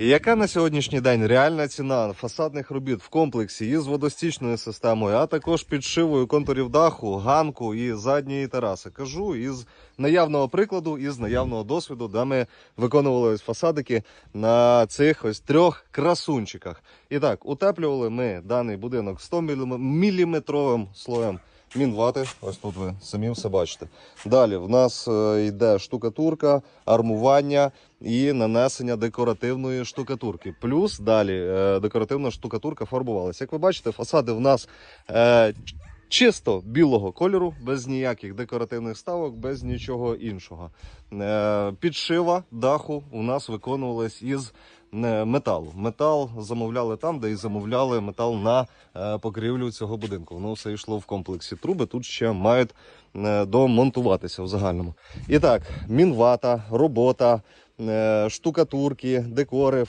І яка на сьогоднішній день реальна ціна фасадних робіт в комплексі із водостічною системою, а також підшивою контурів даху, ганку і задньої тераси? Кажу із наявного прикладу, із наявного досвіду, де ми виконували ось фасадики на цих ось трьох красунчиках. І так, утеплювали ми даний будинок 100 міліметровим слоєм мінвати. Ось тут ви самі все бачите. Далі в нас е, йде штукатурка, армування і нанесення декоративної штукатурки. Плюс далі е, декоративна штукатурка фарбувалася. Як ви бачите, фасади в нас е, чисто білого кольору, без ніяких декоративних ставок, без нічого іншого. Е, підшива даху у нас виконувалась із е, металу. Метал замовляли там, де і замовляли метал на е, покрівлю цього будинку. Воно все йшло в комплексі. Труби тут ще мають домонтуватися в загальному. І так, мінвата, робота, штукатурки, декори,